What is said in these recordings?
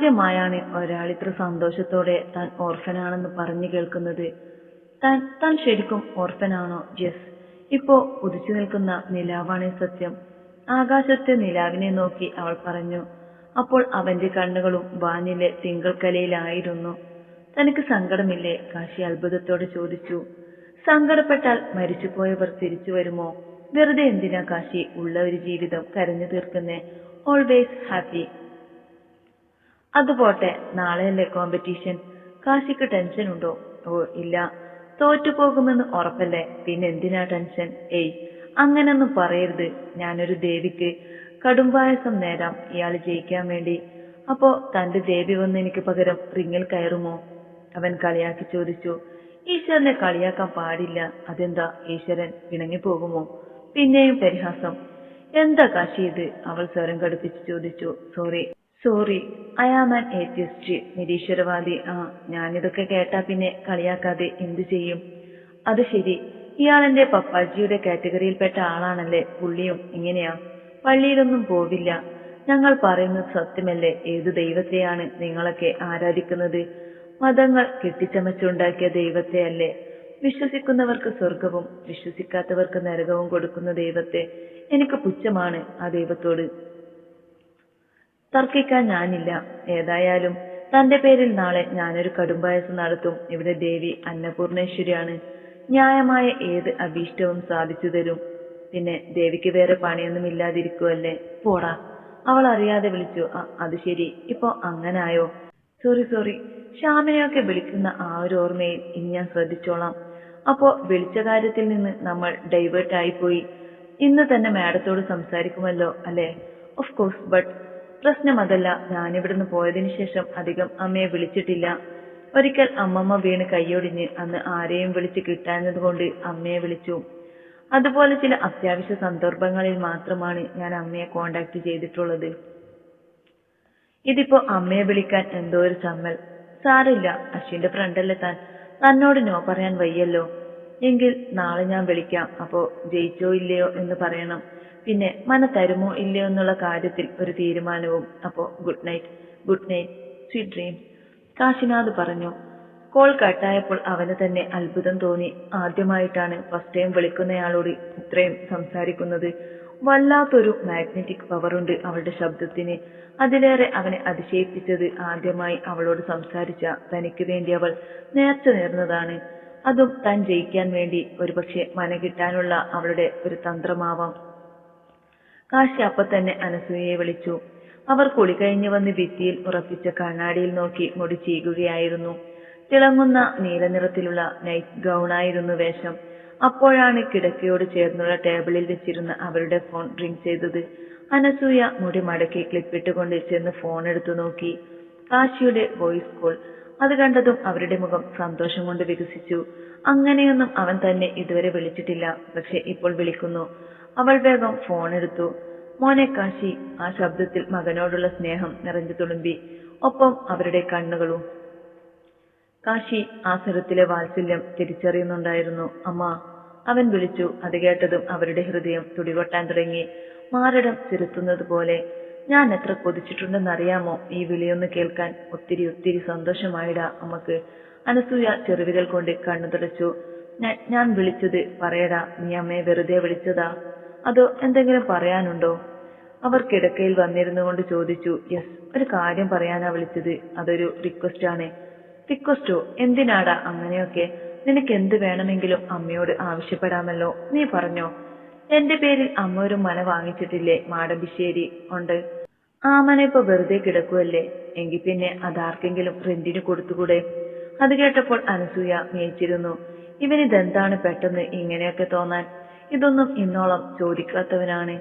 ആദ്യമായാണ് ഒരാൾ ഇത്ര സന്തോഷത്തോടെ താൻ ഓർഫനാണെന്ന് പറഞ്ഞു കേൾക്കുന്നത്. താൻ താൻ ശരിക്കും ഓർഫനാണോ യെസ് ഇപ്പോ ഉദിച്ചു നിൽക്കുന്ന നിലാവാണ് സത്യം. ആകാശത്തെ നിലാവിനെ നോക്കി അവൾ പറഞ്ഞു അപ്പോൾ അവന്റെ കണ്ണുകളും വാനിലെ തിങ്കൾക്കലയിലായിരുന്നു. തനിക്ക് സങ്കടമില്ലേ? കാശി അത്ഭുതത്തോടെ ചോദിച്ചു. സങ്കടപ്പെട്ടാൽ മരിച്ചുപോയവർ തിരിച്ചു വരുമോ? വെറുതെ എന്തിനാ കാശി ഉള്ള ഒരു ജീവിതം കരഞ്ഞു തീർക്കുന്നേ? ഓൾവേസ് ഹാപ്പി അതുപോട്ടെ നാളെയല്ലേ കോമ്പറ്റീഷൻ കാശിക്ക് ടെൻഷൻ ഉണ്ടോ? ഓ ഇല്ല. തോറ്റുപോകുമെന്ന് ഉറപ്പല്ലേ? പിന്നെ എന്തിനാ ടെൻഷൻ ഏയ് അങ്ങനൊന്നും പറയരുത്. ഞാനൊരു ദേവിക്ക് കടുംപായസം നേരാം. ഇയാൾ ജയിക്കാൻ വേണ്ടി. അപ്പോ തന്റെ ദേവി വന്ന് എനിക്ക് പകരം റിങ്ങിൽ കയറുമോ? അവൻ കളിയാക്കി ചോദിച്ചു. ഈശ്വരനെ കളിയാക്കാൻ പാടില്ല. അതെന്താ? ഈശ്വരൻ ഇണങ്ങിപ്പോകുമോ? പിന്നെയും പരിഹാസം. എന്താ കാശി ഇത്? അവൾ സ്വരം കടുപ്പിച്ച് ചോദിച്ചു. Sorry sorry I am an atheist നിരീശ്വരവാദി. ആ ഞാനിതൊക്കെ കേട്ടാ പിന്നെ കളിയാക്കാതെ എന്തു ചെയ്യും? അത് ശരി. ഇയാളെന്റെ പപ്പാജിയുടെ കാറ്റഗറിയിൽപ്പെട്ട ആളാണല്ലേ? പുള്ളിയും എങ്ങനെയാ? പള്ളിയിലൊന്നും പോവില്ല. ഞങ്ങൾ പറയുന്നത് സത്യമല്ലേ? ഏതു ദൈവത്തെയാണ് നിങ്ങളൊക്കെ ആരാധിക്കുന്നത്? മതങ്ങൾ കെട്ടിച്ചമച്ചുണ്ടാക്കിയ ദൈവത്തെയല്ലേ? വിശ്വസിക്കുന്നവർക്ക് സ്വർഗവും വിശ്വസിക്കാത്തവർക്ക് നരകവും കൊടുക്കുന്ന ദൈവത്തെ എനിക്ക് പുച്ഛമാണ് ആ ദൈവത്തോട്. തർക്കിക്കാൻ ഞാനില്ല. ഏതായാലും തന്റെ പേരിൽ നാളെ ഞാനൊരു കടുംപായസം നടത്തും. ഇവിടെ ദേവി അന്നപൂർണേശ്വരിയാണ്. ന്യായമായ ഏത് അഭീഷ്ടവും സാധിച്ചു തരും. പിന്നെ ദേവിക്ക് വേറെ പണിയൊന്നും ഇല്ലാതിരിക്കുവല്ലേ? പോടാ. അവൾ അറിയാതെ വിളിച്ചു. അത് ശരി. ഇപ്പൊ അങ്ങനായോ? Sorry sorry. ശ്യാമിനെയൊക്കെ വിളിക്കുന്ന ആ ഒരു ഓർമ്മയിൽ ഇനി ഞാൻ ശ്രദ്ധിച്ചോളാം. അപ്പോ വിളിച്ച കാര്യത്തിൽ നിന്ന് നമ്മൾ ഡൈവേർട്ട് ആയിപ്പോയി ഇന്ന് തന്നെ മാഡത്തോട് സംസാരിക്കുമല്ലോ അല്ലേ? ഓഫ് കോഴ്സ് ബട്ട് പ്രശ്നം അതല്ല ഞാനിവിടുന്ന് പോയതിനു ശേഷം അധികം അമ്മയെ വിളിച്ചിട്ടില്ല. ഒരിക്കൽ അമ്മമ്മ വീണ് കൈയൊടിഞ്ഞ് അന്ന് ആരെയും വിളിച്ച് കിട്ടാഞ്ഞത് കൊണ്ട് അമ്മയെ വിളിച്ചു. അതുപോലെ ചില അത്യാവശ്യ സന്ദർഭങ്ങളിൽ മാത്രമാണ് ഞാൻ അമ്മയെ കോണ്ടാക്ട് ചെയ്തിട്ടുള്ളത്. ഇതിപ്പോ അമ്മയെ വിളിക്കാൻ എന്തോ ഒരു ചമ്മൽ. സാരില്ല അശ്വിന്റെ ഫ്രണ്ടല്ലേ താൻ. തന്നോട് നോ പറയാൻ വയ്യല്ലോ. എങ്കിൽ നാളെ ഞാൻ വിളിക്കാം. അപ്പോ ജയിച്ചോ ഇല്ലയോ എന്ന് പറയണം. പിന്നെ മന ഇല്ലയോ എന്നുള്ള കാര്യത്തിൽ ഒരു തീരുമാനവും. അപ്പോ good night good night sweet dream. Kashinath പറഞ്ഞു കോൾ കട്ടായപ്പോൾ അവന് തന്നെ അത്ഭുതം തോന്നി. ആദ്യമായിട്ടാണ് ഫസ്റ്റ് ടൈം വിളിക്കുന്നയാളോട് ഇത്രയും സംസാരിക്കുന്നത്. വല്ലാത്തൊരു മാഗ്നറ്റിക് പവർ ഉണ്ട് അവളുടെ ശബ്ദത്തിന്. അതിലേറെ അവനെ അതിശയിപ്പിച്ചത് ആദ്യമായി അവളോട് സംസാരിച്ച തനിക്ക് വേണ്ടി അവൾ നേർച്ച നേർന്നതാണ്. അതും താൻ ജയിക്കാൻ വേണ്ടി ഒരുപക്ഷെ മന കിട്ടാനുള്ള അവളുടെ ഒരു തന്ത്രമാവാം. കാശി അപ്പൊ തന്നെ അനസൂയയെ വിളിച്ചു. അവർ കുളി കഴിഞ്ഞു വന്ന് ഭിത്തിയിൽ ഉറപ്പിച്ച കണ്ണാടിയിൽ നോക്കി മുടി ചീകുകയായിരുന്നു. തിളങ്ങുന്ന നീലനിറത്തിലുള്ള നൈറ്റ് ഗൗണായിരുന്നു വേഷം. അപ്പോഴാണ് കിടക്കയോട് ചേർന്നുള്ള ടേബിളിൽ വെച്ചിരുന്ന അവരുടെ ഫോൺ റിംഗ് ചെയ്തത്. അനസൂയ മുടി മടക്കി ക്ലിപ്പിട്ടുകൊണ്ട് ചെന്ന് ഫോൺ എടുത്തു നോക്കി. കാശിയുടെ വോയിസ് കോൾ. അത് കണ്ടതും അവരുടെ മുഖം സന്തോഷം കൊണ്ട് വികസിച്ചു. അങ്ങനെയൊന്നും അവൻ തന്നെ ഇതുവരെ വിളിച്ചിട്ടില്ല. പക്ഷെ ഇപ്പോൾ വിളിക്കുന്നു. അവൾ വേഗം ഫോൺ എടുത്തു. മോനെ കാശി ആ ശബ്ദത്തിൽ മകനോടുള്ള സ്നേഹം നിറഞ്ഞു തുളുമ്പി. ഒപ്പം അവരുടെ കണ്ണുകളും. കാശി ആ സ്വരത്തിലെ വാത്സല്യം തിരിച്ചറിയുന്നുണ്ടായിരുന്നു. അമ്മ അവൻ വിളിച്ചു. അത് കേട്ടതും അവരുടെ ഹൃദയം തുടികൊട്ടാൻ തുടങ്ങി. മാരടം ചിരുത്തുന്നത് പോലെ ഞാൻ എത്ര കൊതിച്ചിട്ടുണ്ടെന്നറിയാമോ ഈ വിളിയൊന്ന് കേൾക്കാൻ? ഒത്തിരി ഒത്തിരി സന്തോഷമായിടാ അമ്മയ്ക്ക്. അനസൂയ ചെറുവിരൽ കൊണ്ട് കണ്ണു തുടച്ചു "ഞാൻ- ഞാൻ വിളിച്ചത് പറയടാ. നീ അമ്മയെ വെറുതെ വിളിച്ചതാ. അതോ എന്തെങ്കിലും പറയാനുണ്ടോ? അവർ കിടക്കയിൽ വന്നിരുന്നു കൊണ്ട് ചോദിച്ചു യെസ് ഒരു കാര്യം പറയാനാ വിളിച്ചത്. അതൊരു റിക്വസ്റ്റ് ആണ് റിക്വസ്റ്റോ? എന്തിനാടാ അങ്ങനെയൊക്കെ? നിനക്ക് എന്ത് വേണമെങ്കിലും അമ്മയോട് ആവശ്യപ്പെടാമല്ലോ. നീ പറഞ്ഞോ. എന്റെ പേരിൽ അമ്മ ഒരു മന വാങ്ങിച്ചിട്ടില്ലേ മാടമ്പിശ്ശേരി? ഉണ്ട്. ആ മന ഇപ്പൊ വെറുതെ കിടക്കുവല്ലേ? എങ്കിൽ പിന്നെ അതാർക്കെങ്കിലും റെന്റിന് കൊടുത്തുകൂടെ? അത് കേട്ടപ്പോൾ അനസൂയ മേച്ചിരുന്നു. ഇവനിതെന്താണ് പെട്ടെന്ന് ഇങ്ങനെയൊക്കെ തോന്നാൻ? ഇതൊന്നും ഇന്നോളം ചോദിക്കാത്തവനാണ്.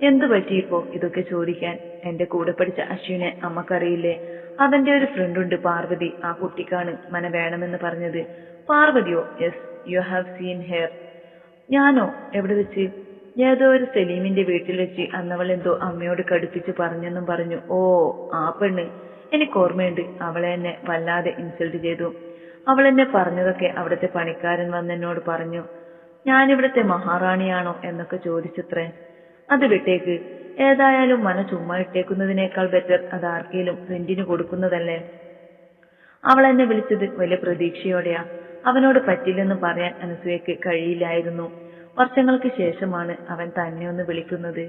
എന്തു പറ്റിയിപ്പോ ഇതൊക്കെ ചോദിക്കാൻ? എന്റെ കൂടെ പഠിച്ച അശ്വിനെ അമ്മക്കറിയില്ലേ? അവന്റെ ഒരു ഫ്രണ്ടുണ്ട് പാർവതി. ആ കുട്ടിക്കാണ് മന വേണമെന്ന് പറഞ്ഞത്. പാർവതിയോ? Yes you have seen her ഞാനോ? എവിടെ വെച്ച്? ഏതോ ഒരു സലീമിന്റെ വീട്ടിൽ വെച്ച് അന്നവൾ എന്തോ അമ്മയോട് കടുപ്പിച്ച് പറഞ്ഞെന്നും പറഞ്ഞു. ഓ ആ പെണ്ണ്. എനിക്ക് ഓർമ്മയുണ്ട്. അവളെ എന്നെ വല്ലാതെ ഇൻസൾട്ട് ചെയ്തു. അവൾ എന്നെ പറഞ്ഞതൊക്കെ അവിടുത്തെ പണിക്കാരൻ വന്ന് എന്നോട് പറഞ്ഞു. ഞാനിവിടുത്തെ മഹാറാണിയാണോ എന്നൊക്കെ ചോദിച്ചത്രേ. അത് വിട്ടേക്ക്. ഏതായാലും മന ചുമ്മാ ഇട്ടേക്കുന്നതിനേക്കാൾ ബെറ്റർ അത് ആർക്കേലും റെന്റിന് കൊടുക്കുന്നതല്ലേ. അവൾ എന്നെ വിളിച്ചത് വലിയ പ്രതീക്ഷയോടെയാ. അവനോട് പറ്റില്ലെന്ന് പറയാൻ അനസൂയക്ക് കഴിയില്ലായിരുന്നു. വർഷങ്ങൾക്ക് ശേഷമാണ് അവൻ തന്നെ ഒന്ന് വിളിക്കുന്നത്.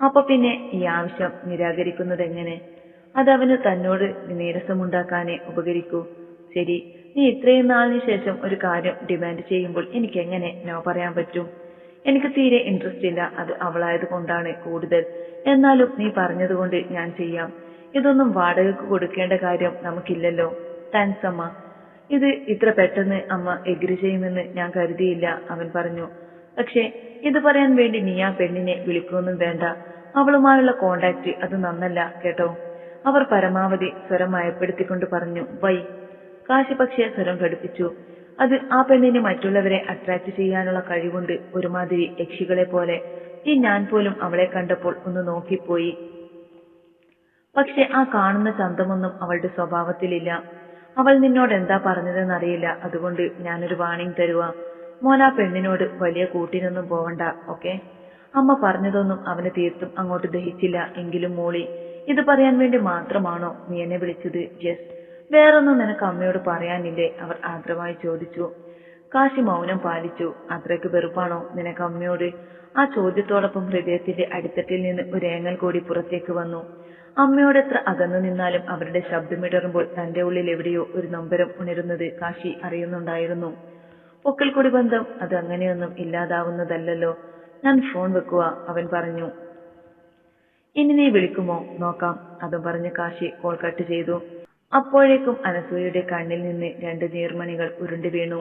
അപ്പൊ പിന്നെ ഈ ആവശ്യം നിരാകരിക്കുന്നത് എങ്ങനെ? അതവന് തന്നോട് നീരസമുണ്ടാക്കാനേ ഉപകരിക്കൂ. ശരി നീ ഇത്രയും നാളിന് ശേഷം ഒരു കാര്യം ഡിമാൻഡ് ചെയ്യുമ്പോൾ എനിക്ക് എങ്ങനെ നോ പറയാൻ പറ്റും? എനിക്ക് തീരെ ഇൻട്രസ്റ്റ് ഇല്ല. അത് അവളായത് കൊണ്ടാണ് കൂടുതൽ. എന്നാലും നീ പറഞ്ഞതുകൊണ്ട് ഞാൻ ചെയ്യാം. ഇതൊന്നും വാടകയ്ക്ക് കൊടുക്കേണ്ട കാര്യം നമുക്കില്ലല്ലോ. താങ്ക്സ് അമ്മ. ഇത് ഇത്ര പെട്ടെന്ന് അമ്മ എഗ്രി ചെയ്യുമെന്ന് ഞാൻ കരുതിയില്ല അവൻ പറഞ്ഞു. പക്ഷേ ഇത് പറയാൻ വേണ്ടി നീ ആ പെണ്ണിനെ വിളിക്കൊന്നും വേണ്ട. അവളുമായുള്ള കോണ്ടാക്ട് അത് നന്നല്ല കേട്ടോ. അവർ പരമാവധി സ്വരം മയപ്പെടുത്തിക്കൊണ്ട് പറഞ്ഞു വൈ കാശി പക്ഷേ സ്വരം ഘടിപ്പിച്ചു. അത് ആ പെണ്ണിന് മറ്റുള്ളവരെ അട്രാക്ട് ചെയ്യാനുള്ള കഴിവുണ്ട് ഒരുമാതിരി യക്ഷികളെ പോലെ. ഈ ഞാൻ പോലും അവളെ കണ്ടപ്പോൾ ഒന്ന് നോക്കിപ്പോയി. പക്ഷെ ആ കാണുന്ന ചന്തമൊന്നും അവളുടെ സ്വഭാവത്തിലില്ല. അവൾ നിന്നോട് എന്താ പറഞ്ഞതെന്നറിയില്ല. അതുകൊണ്ട് ഞാനൊരു വാണിംഗ് തരുക മോൻ ആ പെണ്ണിനോട് വലിയ കൂട്ടിനൊന്നും പോവണ്ട ഓക്കെ? അമ്മ പറഞ്ഞതൊന്നും അവന് തീർത്തും അങ്ങോട്ട് ദഹിച്ചില്ല. എങ്കിലും മോളി ഇത് പറയാൻ വേണ്ടി മാത്രമാണോ നീ എന്നെ വിളിച്ചത്? യെസ് വേറൊന്നും നിനക്ക് അമ്മയോട് പറയാനില്ലേ? അവർ ആദ്രമായി ചോദിച്ചു. കാശി മൗനം പാലിച്ചു. അത്രയ്ക്ക് വെറുപ്പാണോ നിനക്ക് അമ്മയോട്? ആ ചോദ്യത്തോടൊപ്പം ഹൃദയത്തിന്റെ അടിത്തട്ടിൽ നിന്ന് ഒരു ഏങ്ങൽ കൂടി പുറത്തേക്ക് വന്നു. അമ്മയോട് എത്ര അകന്നു നിന്നാലും അവരുടെ ശബ്ദമിടറുമ്പോൾ തന്റെ ഉള്ളിൽ എവിടെയോ ഒരു നൊമ്പരം ഉണരുന്നത് കാശി അറിയുന്നുണ്ടായിരുന്നു. പൊക്കൽ കൂടി ബന്ധം അത് അങ്ങനെയൊന്നും ഇല്ലാതാവുന്നതല്ലല്ലോ. ഞാൻ ഫോൺ വെക്കുക അവൻ പറഞ്ഞു. ഇനി നീ വിളിക്കുമോ? നോക്കാം അതും പറഞ്ഞ് കാശി കോൾ കട്ട് ചെയ്തു. അപ്പോഴേക്കും അനസൂയയുടെ കണ്ണിൽ നിന്ന് രണ്ട് നീർമണികൾ ഉരുണ്ടു വീണു.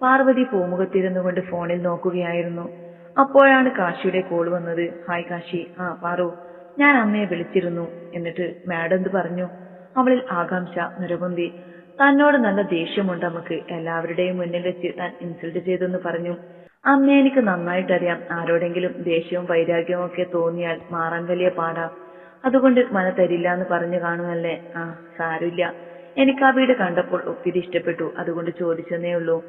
പാർവതി പൂമുഖത്തിരുന്നു കൊണ്ട് ഫോണിൽ നോക്കുകയായിരുന്നു. അപ്പോഴാണ് കാശിയുടെ കോൾ വന്നത്. ഹായ് കാശി. ആ പാറു. ഞാൻ അമ്മയെ വിളിച്ചിരുന്നു എന്നിട്ട് മാഡം എന്ത് പറഞ്ഞു? അവളിൽ ആകാംക്ഷ നിരപൊന്തി. തന്നോട് നല്ല ദേഷ്യമുണ്ട് നമുക്ക് എല്ലാവരുടെയും മുന്നിൽ വെച്ച് താൻ ഇൻസൾട്ട് ചെയ്തെന്ന് പറഞ്ഞു. അമ്മയെ എനിക്ക് നന്നായിട്ടറിയാം. ആരോടെങ്കിലും ദേഷ്യവും വൈരാഗ്യവും ഒക്കെ തോന്നിയാൽ മാറാൻ വലിയ പാടാ. അതുകൊണ്ട് മന തരില്ല എന്ന് പറഞ്ഞു കാണുമല്ലേ? ആ സാരമില്ല. എനിക്ക് ആ വീട് കണ്ടപ്പോൾ ഒത്തിരി ഇഷ്ടപ്പെട്ടു. അതുകൊണ്ട് ചോദിച്ചെന്നേ ഉള്ളൂ.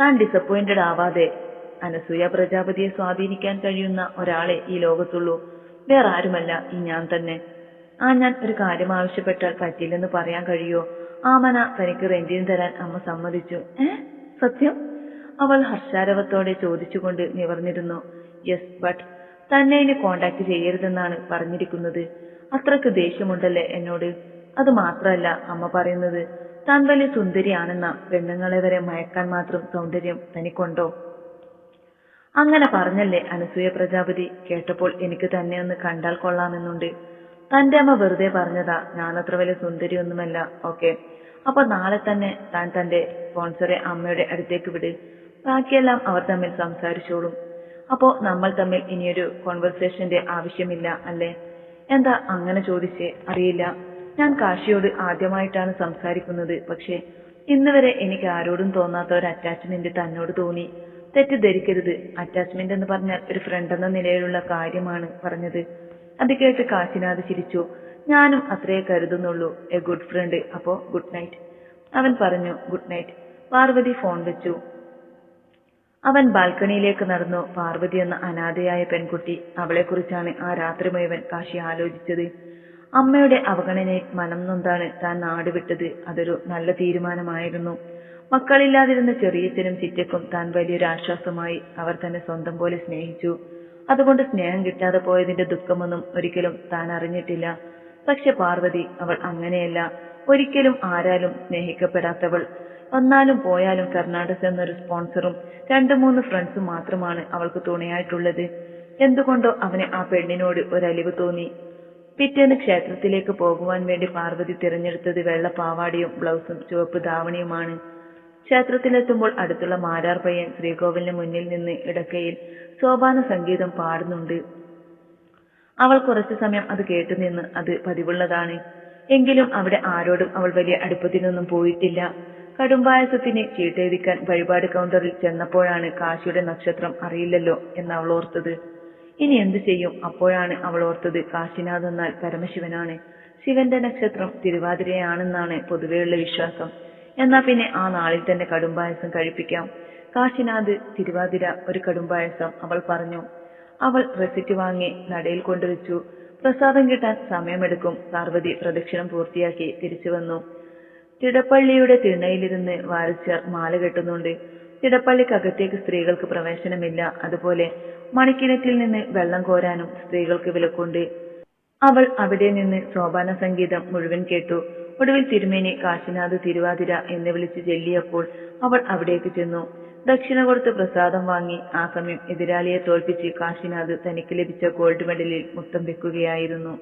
താൻ ഡിസപ്പോയിന്റഡ് ആവാതെ അനസൂയ പ്രജാപതിയെ സ്വാധീനിക്കാൻ കഴിയുന്ന ഒരാളെ ഈ ലോകത്തുള്ളൂ. വേറെ ആരുമല്ല ഈ ഞാൻ തന്നെ. ആ ഞാൻ ഒരു കാര്യം ആവശ്യപ്പെട്ടാൽ പറ്റില്ലെന്ന് പറയാൻ കഴിയോ ആമന മന തനിക്ക് റെന്റിന് തരാൻ അമ്മ സമ്മതിച്ചു. ഏ? സത്യം? അവൾ ഹർഷാരവത്തോടെ ചോദിച്ചുകൊണ്ട് നിവർന്നിരുന്നു. യെസ് ബട്ട് തന്നെ ഇനി കോണ്ടാക്ട് ചെയ്യരുതെന്നാണ് പറഞ്ഞിരിക്കുന്നത്. അത്രയ്ക്ക് ദേഷ്യമുണ്ടല്ലേ എന്നോട്. അത് മാത്രമല്ല അമ്മ പറയുന്നത് താൻ വലിയ സുന്ദരിയാണെന്ന. പെണ്ണുങ്ങളെ വരെ മയക്കാൻ മാത്രം സൗന്ദര്യം തനിക്കുണ്ടോ? അങ്ങനെ പറഞ്ഞല്ലേ അനസൂയ പ്രജാപതി. കേട്ടപ്പോൾ എനിക്ക് തന്നെ ഒന്ന് കണ്ടാൽ കൊള്ളാമെന്നുണ്ട്. തന്റെ അമ്മ വെറുതെ പറഞ്ഞതാ ഞാനത്ര വലിയ സുന്ദരിയൊന്നുമല്ല. ഓക്കെ. അപ്പൊ നാളെ തന്നെ താൻ തന്റെ സ്പോൺസറെ അമ്മയുടെ അടുത്തേക്ക് വിട്. ബാക്കിയെല്ലാം അവർ തമ്മിൽ സംസാരിച്ചോളും. അപ്പോ നമ്മൾ തമ്മിൽ ഇനിയൊരു കോൺവെർസേഷന്റെ ആവശ്യമില്ല അല്ലേ? എന്താ അങ്ങനെ ചോദിച്ചേ? അറിയില്ല. ഞാൻ കാശിയോട് ആദ്യമായിട്ടാണ് സംസാരിക്കുന്നത്. പക്ഷേ ഇന്ന് വരെ എനിക്ക് ആരോടും തോന്നാത്ത ഒരു അറ്റാച്ച്മെന്റ് തന്നോട് തോന്നി. തെറ്റിദ്ധരിക്കരുത്. അറ്റാച്ച്മെന്റ് എന്ന് പറഞ്ഞാൽ ഒരു ഫ്രണ്ട് എന്ന നിലയിലുള്ള കാര്യമാണ് പറഞ്ഞത്. അത് കേട്ട് കാശിനാഥ് ചിരിച്ചു. ഞാനും അത്രേ കരുതുന്നുള്ളൂ. എ ഗുഡ് ഫ്രണ്ട് അപ്പോ ഗുഡ് നൈറ്റ് അവൻ പറഞ്ഞു ഗുഡ് നൈറ്റ് പാർവതി ഫോൺ വെച്ചു. അവൻ ബാൽക്കണിയിലേക്ക് നടന്നു. പാർവതി എന്ന അനാഥയായ പെൺകുട്ടി അവളെക്കുറിച്ചാണ് ആ രാത്രി മുഴുവൻ കാശി ആലോചിച്ചത്. അമ്മയുടെ അവഗണനയിൽ മനം നൊന്താണ് താൻ നാട് വിട്ടത്. അതൊരു നല്ല തീരുമാനമായിരുന്നു. മക്കളില്ലാതിരുന്ന ചെറിയച്ഛനും ചിറ്റക്കും താൻ വലിയൊരു ആശ്വാസമായി അവർ തന്നെ സ്വന്തം പോലെ സ്നേഹിച്ചു. അതുകൊണ്ട് സ്നേഹം കിട്ടാതെ പോയതിന്റെ ദുഃഖമൊന്നും ഒരിക്കലും താൻ അറിഞ്ഞിട്ടില്ല. പക്ഷെ പാർവതി അവൾ അങ്ങനെയല്ല. ഒരിക്കലും ആരാലും സ്നേഹിക്കപ്പെടാത്തവൾ. വന്നാലും പോയാലും ഫെർണാണ്ടസ് എന്നൊരു സ്പോൺസറും രണ്ടു മൂന്ന് ഫ്രണ്ട്സും മാത്രമാണ് അവൾക്ക് തുണയായിട്ടുള്ളത്. എന്തുകൊണ്ടോ അവന് ആ പെണ്ണിനോട് ഒരലിവ് തോന്നി. പിറ്റേന്ന് ക്ഷേത്രത്തിലേക്ക് പോകുവാൻ വേണ്ടി പാർവതി തിരഞ്ഞെടുത്തത് വെള്ള പാവാടിയും ബ്ലൗസും ചുവപ്പ് ധാവണിയുമാണ്. ക്ഷേത്രത്തിലെത്തുമ്പോൾ അടുത്തുള്ള മാരാർ പയ്യൻ ശ്രീകോവിലിന് മുന്നിൽ നിന്ന് ഇടക്കയിൽ സോപാന സംഗീതം പാടുന്നുണ്ട്. അവൾ കുറച്ചു സമയം അത് കേട്ടുനിന്ന് അത് പതിവുള്ളതാണ്. എങ്കിലും അവിടെ ആരോടും അവൾ വലിയ അടുപ്പത്തിനൊന്നും പോയിട്ടില്ല. കടുംപായസത്തിന് ചീട്ടെഴുതിക്കാൻ വഴിപാട് കൗണ്ടറിൽ ചെന്നപ്പോഴാണ് കാശിയുടെ നക്ഷത്രം അറിയില്ലല്ലോ എന്ന് അവൾ ഓർത്തത്. ഇനി എന്തു ചെയ്യും? അപ്പോഴാണ് അവൾ ഓർത്തത് കാശിനാഥ് എന്നാൽ പരമശിവനാണ്. ശിവന്റെ നക്ഷത്രം തിരുവാതിരയാണെന്നാണ് പൊതുവെയുള്ള വിശ്വാസം. എന്നാ പിന്നെ ആ നാളിൽ തന്നെ കടുംപായസം കഴിപ്പിക്കാം. കാശിനാഥ് തിരുവാതിര ഒരു കടുംപായസം അവൾ പറഞ്ഞു. അവൾ റെസിറ്റ് വാങ്ങി നടയിൽ കൊണ്ടുവച്ചു. പ്രസാദം കിട്ടാൻ സമയമെടുക്കും. പാർവതി പ്രദക്ഷിണം പൂർത്തിയാക്കി തിരിച്ചു വന്നു. തിടപ്പള്ളിയുടെ തിണ്ണയിലിരുന്ന് വാരിച്ചർ മാല കെട്ടുന്നുണ്ട്. തിടപ്പള്ളിക്കകത്തേക്ക് സ്ത്രീകൾക്ക് പ്രവേശനമില്ല. അതുപോലെ മണിക്കിണറ്റിൽ നിന്ന് വെള്ളം കോരാനും സ്ത്രീകൾക്ക് വിലക്കുണ്ട്. അവൾ അവിടെ നിന്ന് സോപാന സംഗീതം മുഴുവൻ കേട്ടു. ഒടുവിൽ തിരുമേനി കാശിനാഥ് തിരുവാതിര എന്ന് വിളിച്ച് ചെല്ലിയപ്പോൾ അവൾ അവിടേക്ക് ചെന്നു. ദക്ഷിണ കൊടുത്ത് പ്രസാദം വാങ്ങി ആ സമയം എതിരാളിയെ തോൽപ്പിച്ച് കാശിനാഥ് തനിക്ക് ലഭിച്ച ഗോൾഡ് മെഡലിൽ മുത്തം വെക്കുകയായിരുന്നു.